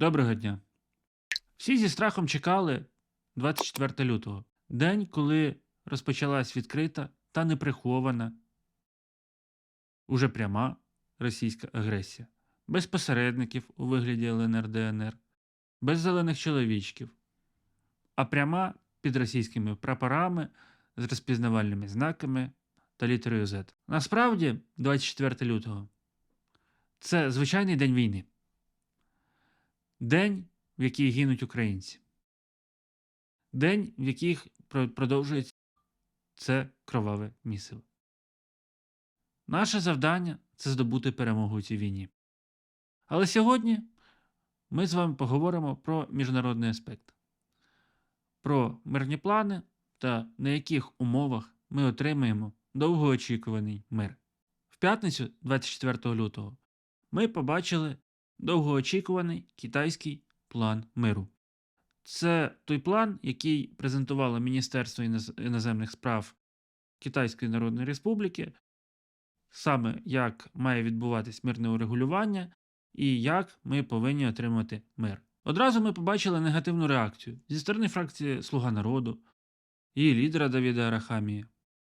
Доброго дня. Всі зі страхом чекали 24 лютого, день, коли розпочалась відкрита та неприхована, уже пряма російська агресія, без посередників у вигляді ЛНР ДНР, без зелених чоловічків, а пряма під російськими прапорами з розпізнавальними знаками та літерою Z. Насправді, 24 лютого це звичайний день війни. День, в який гинуть українці. День, в яких продовжується це кроваве місиво. Наше завдання це здобути перемогу у цій війні. Але сьогодні ми з вами поговоримо про міжнародний аспект, про мирні плани та на яких умовах ми отримаємо довгоочікуваний мир. В п'ятницю, 24 лютого, ми побачили довгоочікуваний китайський план миру. Це той план, який презентувало Міністерство іноземних справ Китайської Народної Республіки, саме як має відбуватись мирне урегулювання і як ми повинні отримати мир. Одразу ми побачили негативну реакцію зі сторони фракції Слуга народу, її лідера Давіда Арахамії,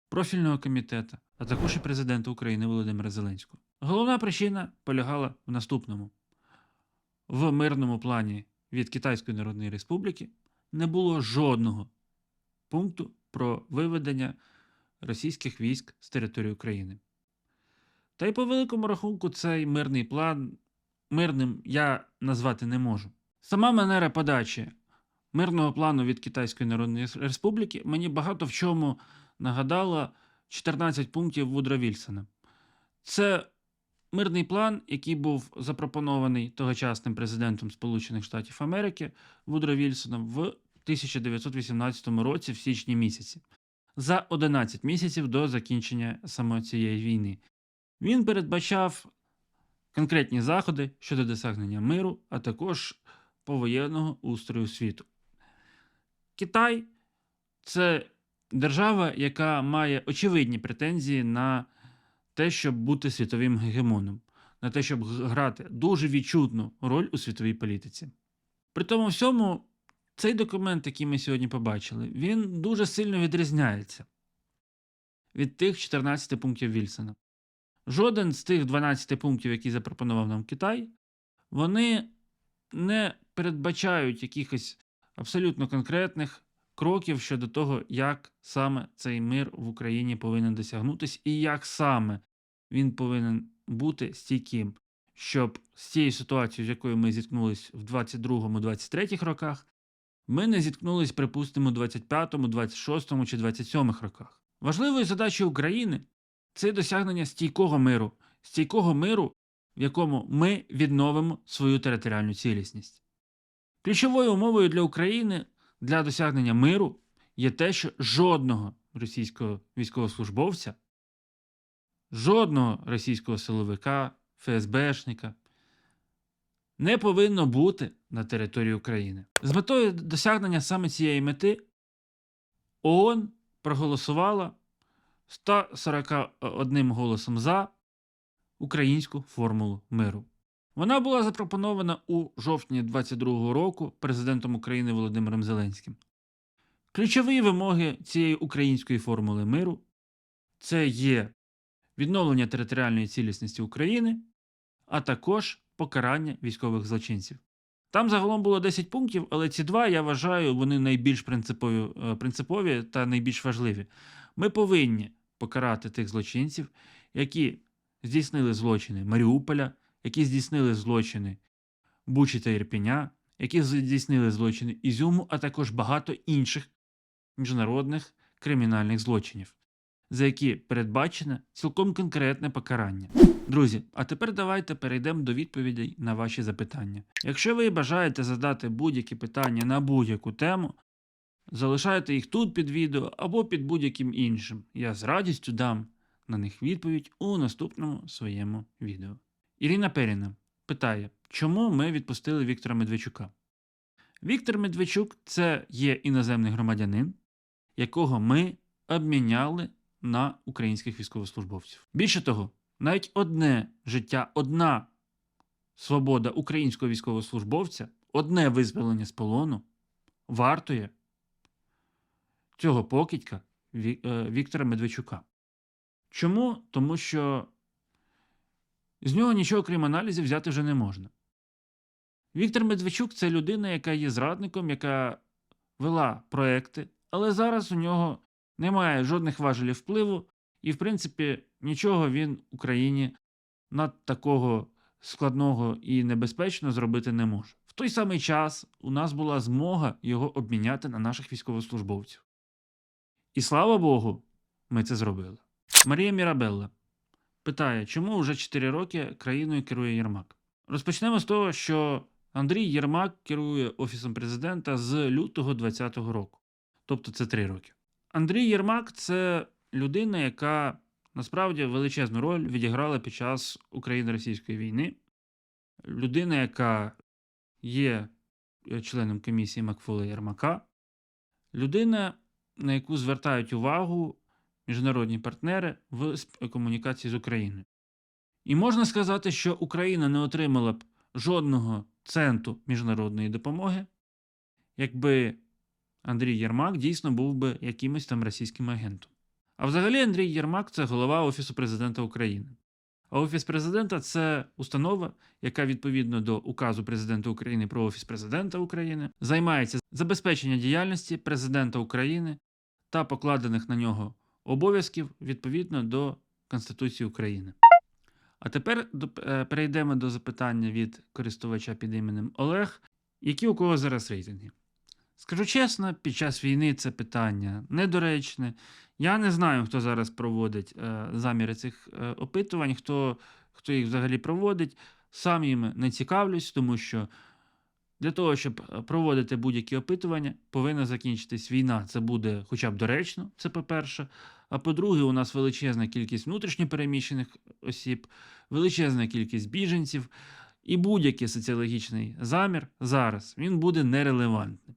профільного комітету, а також і президента України Володимира Зеленського. Головна причина полягала в наступному: в мирному плані від Китайської Народної Республіки не було жодного пункту про виведення російських військ з території України. Та й по великому рахунку цей мирний план мирним я назвати не можу. Сама манера подачі мирного плану від Китайської Народної Республіки мені багато в чому нагадала 14 пунктів Вудра Вільсона. Це мирний план, який був запропонований тогочасним президентом Сполучених Штатів Америки Вудро Вільсоном в 1918 році, в січні місяці, за 11 місяців до закінчення саме цієї війни. Він передбачав конкретні заходи щодо досягнення миру, а також повоєнного устрою світу. Китай це держава, яка має очевидні претензії на те, щоб бути світовим гегемоном, на те, щоб грати дуже відчутну роль у світовій політиці. При тому всьому, цей документ, який ми сьогодні побачили, він дуже сильно відрізняється від тих 14 пунктів Вільсона. Жоден з тих 12 пунктів, які запропонував нам Китай, вони не передбачають якихось абсолютно конкретних кроків щодо того, як саме цей мир в Україні повинен досягнутися, і як саме він повинен бути стійким, щоб з цією ситуацією, з якою ми зіткнулись в 22-23 роках, ми не зіткнулись, припустимо, у 25-му, 26-му чи 27-х роках. Важливою задачею України це досягнення стійкого миру, стійкого миру, в якому ми відновимо свою територіальну цілісність. Ключовою умовою для України для досягнення миру є те, що жодного російського військовослужбовця, жодного російського силовика, ФСБшника не повинно бути на території України. З метою досягнення саме цієї мети ООН проголосувала 141 голосом за українську формулу миру. Вона була запропонована у жовтні 22-го року президентом України Володимиром Зеленським. Ключові вимоги цієї української формули миру це є відновлення територіальної цілісності України, а також покарання військових злочинців. Там загалом було 10 пунктів, але ці два я вважаю вони найбільш принципові, е, принципові та найбільш важливі. Ми повинні покарати тих злочинців, які здійснили злочини Маріуполя, які здійснили злочини Бучі та Ірпеня, які здійснили злочини Ізюму, а також багато інших міжнародних кримінальних злочинів, за які передбачене цілком конкретне покарання. Друзі, а тепер давайте перейдемо до відповідей на ваші запитання. Якщо ви бажаєте задати будь-які питання на будь-яку тему, залишайте їх тут під відео або під будь-яким іншим. Я з радістю дам на них відповідь у наступному своєму відео. Ірина Періна питає, чому ми відпустили Віктора Медведчука? Віктор Медведчук це є іноземний громадянин, якого ми обміняли на українських військовослужбовців. Більше того, навіть одне життя, одна свобода українського військовослужбовця, одне визволення з полону вартує цього покидька е, Віктора Медведчука. Чому? Тому що з нього нічого крім аналізів взяти вже не можна. Віктор Медведчук це людина, яка є зрадником, яка вела проекти, але зараз у нього немає жодних важелів впливу, і, в принципі, нічого він Україні над такого складного і небезпечного зробити не може. В той самий час у нас була змога його обміняти на наших військовослужбовців. І слава Богу, ми це зробили. Марія Мірабелла питає, чому вже 4 роки країною керує Єрмак? Розпочнемо з того, що Андрій Єрмак керує Офісом президента з лютого 2020 року. Тобто це 3 роки. Андрій Єрмак це людина, яка насправді величезну роль відіграла під час Україно-російської війни. Людина, яка є е, членом комісії Макфола Єрмака. Людина, на яку звертають увагу міжнародні партнери в комунікації з Україною. І можна сказати, що Україна не отримала б жодного центу міжнародної допомоги, якби Андрій Єрмак дійсно був би якимось там російським агентом. А взагалі Андрій Єрмак це голова Офісу президента України. А Офіс президента це установа, яка відповідно до указу президента України про Офіс президента України займається забезпеченням діяльності президента України та покладених на нього обов'язків відповідно до Конституції України. А тепер е, перейдемо до запитання від користувача під іменем Олег, які у кого зараз рейтинги. Скажу чесно, під час війни це питання недоречне. Я не знаю, хто зараз проводить е, заміри цих е, опитувань, хто, хто їх взагалі проводить. Сам їм не цікавлюсь, тому що для того, щоб е, проводити будь-які опитування, повинна закінчитись війна. Це буде хоча б доречно, це по-перше. А по-друге, у нас величезна кількість внутрішньопереміщених осіб, величезна кількість біженців, і будь-який соціологічний замір зараз він буде нерелевантним.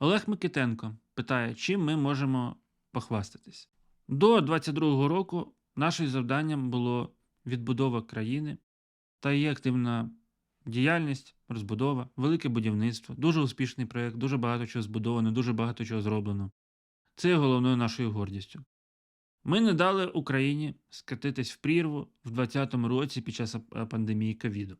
Олег Микитенко питає, чим ми можемо похвастатись. До 22-го року нашим завданням було відбудова країни та її активна діяльність, розбудова, велике будівництво, дуже успішний проєкт, дуже багато чого збудовано, дуже багато чого зроблено. Це є головною нашою гордістю. Ми не дали Україні скатитись в прірву в 2020 році під час пандемії ковіду.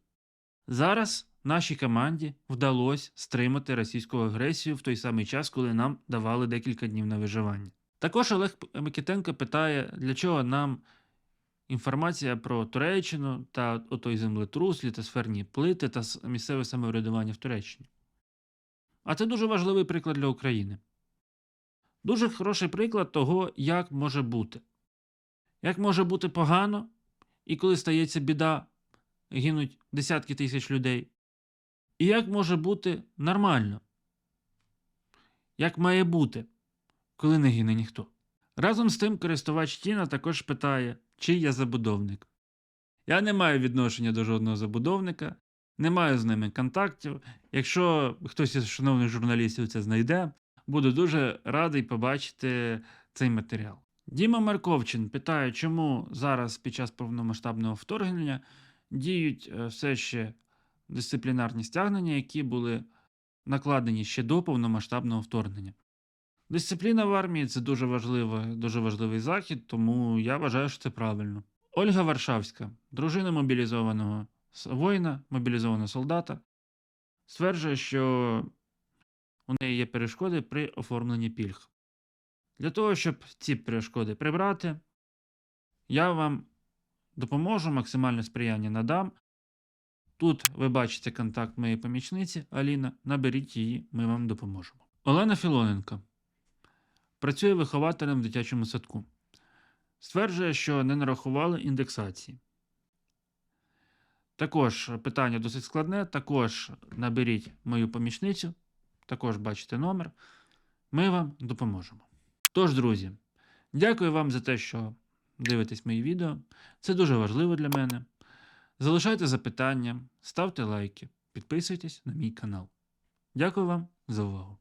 Зараз нашій команді вдалося стримати російську агресію в той самий час, коли нам давали декілька днів на виживання. Також Олег Микитенко питає, для чого нам інформація про Туреччину та отой землетрус, літосферні плити та місцеве самоврядування в Туреччині. А це дуже важливий приклад для України. Дуже хороший приклад того, як може бути. Як може бути погано, і коли стається біда, гинуть десятки тисяч людей. І як може бути нормально? Як має бути, коли не гине ніхто? Разом з тим, користувач Тіна також питає, чи я забудовник. Я не маю відношення до жодного забудовника, не маю з ними контактів. Якщо хтось із шановних журналістів це знайде, буду дуже радий побачити цей матеріал. Діма Марковчин питає, чому зараз під час повномасштабного вторгнення діють е, все ще дисциплінарні стягнення, які були накладені ще до повномасштабного вторгнення. Дисципліна в армії це дуже важливо, дуже важливий захід, тому я вважаю, що це правильно. Ольга Варшавська, дружина мобілізованого воїна, мобілізованого солдата, стверджує, що у неї є перешкоди при оформленні пільг. Для того, щоб ці перешкоди прибрати, я вам допоможу, максимальне сприяння надам. Тут ви бачите контакт моєї помічниці Аліна. Наберіть її, ми вам допоможемо. Олена Філоненко працює вихователем в дитячому садку. Стверджує, що не нарахували індексації. Також питання досить складне. Також наберіть мою помічницю, також бачите номер. Ми вам допоможемо. Тож, друзі, дякую вам за те, що дивитесь мої відео. Це дуже важливо для мене. Залишайте запитання, ставте лайки, підписуйтесь на мій канал. Дякую вам за увагу.